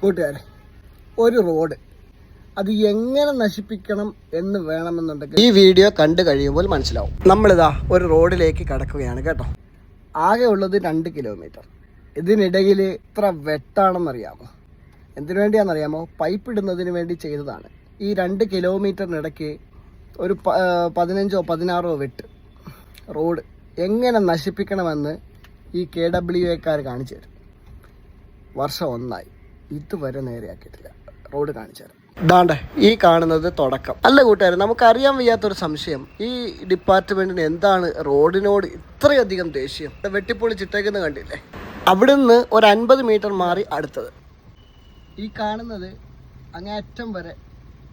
കൂട്ടുകാരെ ഒരു റോഡ്. അത് എങ്ങനെ നശിപ്പിക്കണം എന്ന് വേണമെന്നുണ്ടെങ്കിൽ ഈ വീഡിയോ കണ്ടു കഴിയുമ്പോൾ മനസ്സിലാവും. നമ്മളിതാ ഒരു റോഡിലേക്ക് കടക്കുകയാണ് കേട്ടോ. ആകെ ഉള്ളത് രണ്ട് കിലോമീറ്റർ. ഇതിനിടയിൽ ഇത്ര വെട്ടാണെന്നറിയാമോ? എന്തിനു വേണ്ടിയാണെന്നറിയാമോ പൈപ്പ് ഇടുന്നതിന് വേണ്ടി ചെയ്തതാണ്. ഈ രണ്ട് കിലോമീറ്ററിനിടയ്ക്ക് ഒരു പതിനഞ്ചോ പതിനാറോ വെട്ട് റോഡ് എങ്ങനെ നശിപ്പിക്കണമെന്ന് ഈ കെ ഡബ്ല്യു എക്കാർ കാണിച്ചു തരും. വർഷം ഒന്നായി. ഇതുവരെ നേരെയാക്കിയിട്ടില്ല. റോഡ് കാണിച്ചു തരാം. ദാണ്ടെ ഈ കാണുന്നത് തുടക്കം. അല്ല കൂട്ടുകാരെ നമുക്കറിയാൻ വയ്യാത്തൊരു സംശയം. ഈ ഡിപ്പാർട്ട്മെന്റിന് എന്താണ് റോഡിനോട് ഇത്രയധികം ദേഷ്യം? വെട്ടിപ്പൊളി വെട്ടിപ്പൊളിച്ചിട്ടേക്കുന്നത് കണ്ടില്ലേ? അവിടുന്ന് ഒരു അൻപത് മീറ്റർ മാറി അടുത്തത്. ഈ കാണുന്നത് അങ്ങേറ്റം വരെ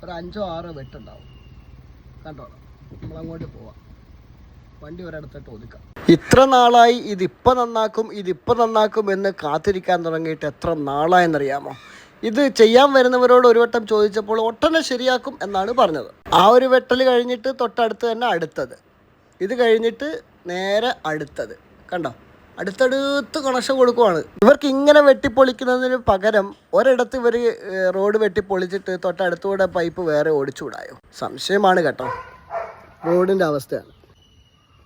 ഒരു അഞ്ചോ ആറോ വെട്ടുണ്ടാവും. കണ്ടോളാം നമ്മളങ്ങോട്ട് പോവാം. വണ്ടി ഒരിടത്തോട്ട് ഒതുക്കാം. ഇത്ര നാളായി ഇതിപ്പ നന്നാക്കും ഇതിപ്പ നന്നാക്കും എന്ന് കാത്തിരിക്കാൻ തുടങ്ങിയിട്ട് എത്ര നാളായെന്നറിയാമോ? ഇത് ചെയ്യാൻ വരുന്നവരോട് ഒരു വട്ടം ചോദിച്ചപ്പോൾ ഒട്ടനെ ശരിയാക്കും എന്നാണ് പറഞ്ഞത്. ആ ഒരു വെട്ടൽ കഴിഞ്ഞിട്ട് തൊട്ടടുത്ത് തന്നെ അടുത്തത്. ഇത് കഴിഞ്ഞിട്ട് നേരെ അടുത്തത്. കണ്ടോ? അടുത്തടുത്ത് കണക്ഷൻ കൊടുക്കുവാണ്. ഇവർക്ക് ഇങ്ങനെ വെട്ടിപ്പൊളിക്കുന്നതിന് പകരം ഒരിടത്ത് ഇവർ റോഡ് വെട്ടിപ്പൊളിച്ചിട്ട് തൊട്ടടുത്തൂടെ പൈപ്പ് വേറെ ഓടിച്ചുകൂടായോ സംശയമാണ് കേട്ടോ. റോഡിന്റെ അവസ്ഥയാണ്.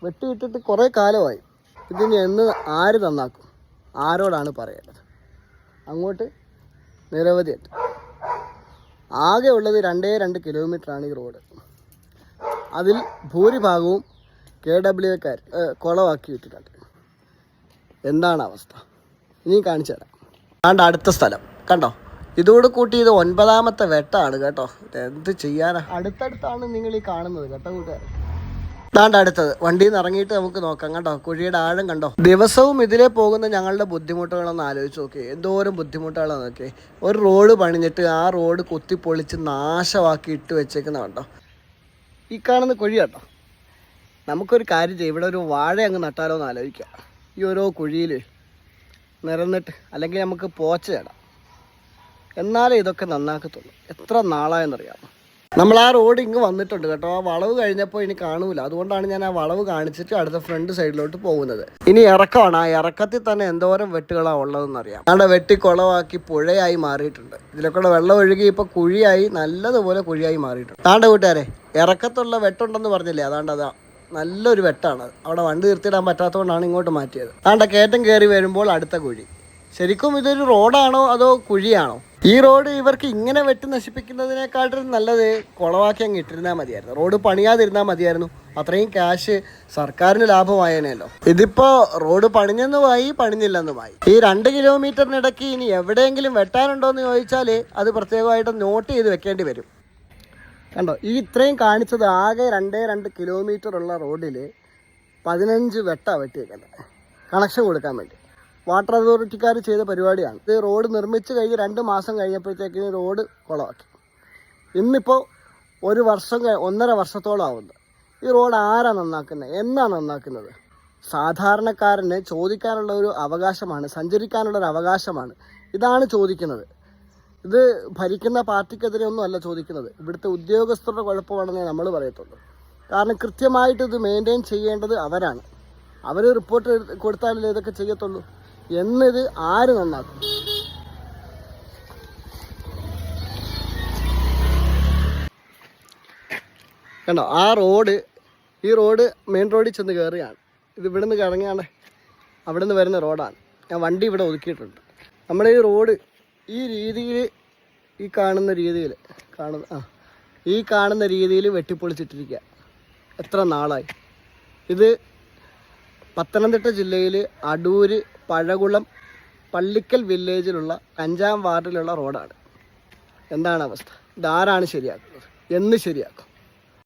വെട്ടിയിട്ടിട്ട് കുറേ കാലമായി. ഇതിന് എന്ന് ആര് നന്നാക്കും? ആരോടാണ് പറയേണ്ടത്? അങ്ങോട്ട് നിരവധിയുണ്ട് ആകെ ഉള്ളത് രണ്ടേ രണ്ട് കിലോമീറ്ററാണ് ഈ റോഡ്. അതിൽ ഭൂരിഭാഗവും കെ ഡബ്ല്യു എക്കാർ കുളമാക്കി വിട്ടിട്ടുണ്ട്. എന്താണ് അവസ്ഥ? ഇനി കാണിച്ചു തരാം. ആണ്ട് അടുത്ത സ്ഥലം. കണ്ടോ? ഇതോട് കൂട്ടി ഇത് ഒൻപതാമത്തെ വെട്ടാണ് കേട്ടോ. എന്ത് ചെയ്യാനാ? അടുത്തടുത്താണ് നിങ്ങൾ ഈ കാണുന്നത് കേട്ടോ കൂട്ടുകാർ ദാണ്ട് അടുത്തത്. വണ്ടിയിൽ നിന്ന് ഇറങ്ങിയിട്ട് നമുക്ക് നോക്കാം കണ്ടോ? കുഴിയുടെ ആഴം കണ്ടോ? ദിവസവും ഇതിലെ പോകുന്ന ഞങ്ങളുടെ ബുദ്ധിമുട്ടുകളൊന്ന് ആലോചിച്ച് നോക്കി എന്തോരം ബുദ്ധിമുട്ടുകളാണ് നോക്കി ഒരു റോഡ് പണിഞ്ഞിട്ട് ആ റോഡ് കുത്തിപ്പൊളിച്ച് നാശമാക്കി ഇട്ട് വെച്ചേക്കുന്ന കണ്ടോ? ഈ കാണുന്ന കുഴി കേട്ടോ നമുക്കൊരു കാര്യം ചെയ്യും. ഇവിടെ ഒരു വാഴ അങ്ങ് നട്ടാലോ എന്ന് ആലോചിക്കാം ഈ ഓരോ കുഴിയിൽ നിറന്നിട്ട് അല്ലെങ്കിൽ നമുക്ക് പോച്ച ഇടാം എന്നാലേ ഇതൊക്കെ നന്നാക്കത്തുള്ളൂ. എത്ര നാളായെന്നറിയാമോ? നമ്മൾ ആ റോഡ് ഇങ്ങ് വന്നിട്ടുണ്ട് കേട്ടോ. ആ വളവ് കഴിഞ്ഞപ്പോൾ ഇനി കാണൂല. അതുകൊണ്ടാണ് ഞാൻ ആ വളവ് കാണിച്ചിട്ട് അടുത്ത ഫ്രണ്ട് സൈഡിലോട്ട് പോകുന്നത്. ഇനി ഇറക്കമാണ്. ആ ഇറക്കത്തിൽ തന്നെ എന്തോരം വെട്ടുകളാണ് ഉള്ളതെന്ന് അറിയാം അവിടെ വെട്ടി കുളവാക്കി പുഴയായി മാറിയിട്ടുണ്ട്. ഇതിലൊക്കെ വെള്ളം ഒഴുകി ഇപ്പോൾ കുഴിയായി നല്ലതുപോലെ കുഴിയായി മാറിയിട്ടുണ്ട്. താണ്ട കൂട്ടുകാരെ ഇറക്കത്തുള്ള വെട്ടുണ്ടെന്ന് പറഞ്ഞില്ലേ? അതാണ്ട് അതാ നല്ലൊരു വെട്ടാണ്. അവിടെ വണ്ടി നിർത്തിയിടാൻ പറ്റാത്തതുകൊണ്ടാണ് ഇങ്ങോട്ട് മാറ്റിയത്. താണ്ട കയറ്റം കയറി വരുമ്പോൾ അടുത്ത കുഴി. ശരിക്കും ഇതൊരു റോഡാണോ അതോ കുഴിയാണോ? ഈ റോഡ് ഇവർക്ക് ഇങ്ങനെ വെട്ടി നശിപ്പിക്കുന്നതിനേക്കാട്ടും നല്ലത് കുളവാക്കി അങ്ങ് ഇട്ടിരുന്നാൽ മതിയായിരുന്നു. റോഡ് പണിയാതിരുന്നാൽ മതിയായിരുന്നു. അത്രയും ക്യാഷ് സർക്കാരിന് ലാഭമായേനല്ലോ ഇതിപ്പോ റോഡ് പണിഞ്ഞെന്നുമായി പണിഞ്ഞില്ലെന്നുമായി. ഈ രണ്ട് കിലോമീറ്ററിനിടയ്ക്ക് ഇനി എവിടെയെങ്കിലും വെട്ടാനുണ്ടോ എന്ന് ചോദിച്ചാൽ അത് പ്രത്യേകമായിട്ട് നോട്ട് ചെയ്ത് വെക്കേണ്ടി വരും. കണ്ടോ ഈ ഇത്രയും കാണിച്ചത് ആകെ രണ്ടേ രണ്ട് കിലോമീറ്റർ ഉള്ള റോഡിൽ പതിനഞ്ച് വെട്ടാണ് വെട്ടിയേക്കുന്നത് കണക്ഷൻ കൊടുക്കാൻ വേണ്ടി. വാട്ടർ അതോറിറ്റിക്കാർ ചെയ്ത പരിപാടിയാണ്. ഇത് റോഡ് നിർമ്മിച്ച് കഴിഞ്ഞ് രണ്ട് മാസം കഴിഞ്ഞപ്പോഴത്തേക്കിന് റോഡ് കുളമാക്കി ഇന്നിപ്പോൾ ഒരു വർഷം ഒന്നര വർഷത്തോളം ആവുന്നു. ഈ റോഡ് ആരാ നന്നാക്കുന്നത്? എന്നാണ് നന്നാക്കുന്നത്? സാധാരണക്കാരന് ചോദിക്കാനുള്ള ഒരു അവകാശമാണ് സഞ്ചരിക്കാനുള്ള ഒരു അവകാശമാണ്. ഇതാണ് ചോദിക്കുന്നത്. ഇത് ഭരിക്കുന്ന പാർട്ടിക്കെതിരെ ഒന്നും അല്ല ചോദിക്കുന്നത്. ഇവിടുത്തെ ഉദ്യോഗസ്ഥരുടെ കുഴപ്പമാണെന്നേ നമ്മൾ പറയത്തുള്ളൂ. കാരണം കൃത്യമായിട്ട് ഇത് മെയിന്റെയിൻ ചെയ്യേണ്ടത് അവരാണ്. അവർ റിപ്പോർട്ട് കൊടുത്താലല്ലേ ഇതൊക്കെ ചെയ്യത്തുള്ളൂ. എന്നിത് ആര് നന്നാക്കും? കണ്ടോ ആ റോഡ് ഈ റോഡ് മെയിൻ റോഡിൽ ചെന്ന് കയറുകയാണ് ഇത് ഇവിടെ നിന്ന് കറങ്ങിയാണ് അവിടെ നിന്ന് വരുന്ന റോഡാണ്. ഞാൻ വണ്ടി ഇവിടെ ഒതുക്കിയിട്ടുണ്ട്. നമ്മുടെ ഈ റോഡ് ഈ രീതിയിൽ ഈ കാണുന്ന രീതിയിൽ കാണുന്ന ആ ഈ കാണുന്ന രീതിയിൽ വെട്ടിപ്പൊളിച്ചിട്ടിരിക്കുക. എത്ര നാളായി. ഇത് പത്തനംതിട്ട ജില്ലയിൽ അടൂര് പഴകുളം പള്ളിക്കൽ വില്ലേജിലുള്ള അഞ്ചാം വാർഡിലുള്ള റോഡാണ്. എന്താണ് അവസ്ഥ? ഇതാരാണ് ശരിയാക്കുന്നത്? എന്ന് ശരിയാക്കും.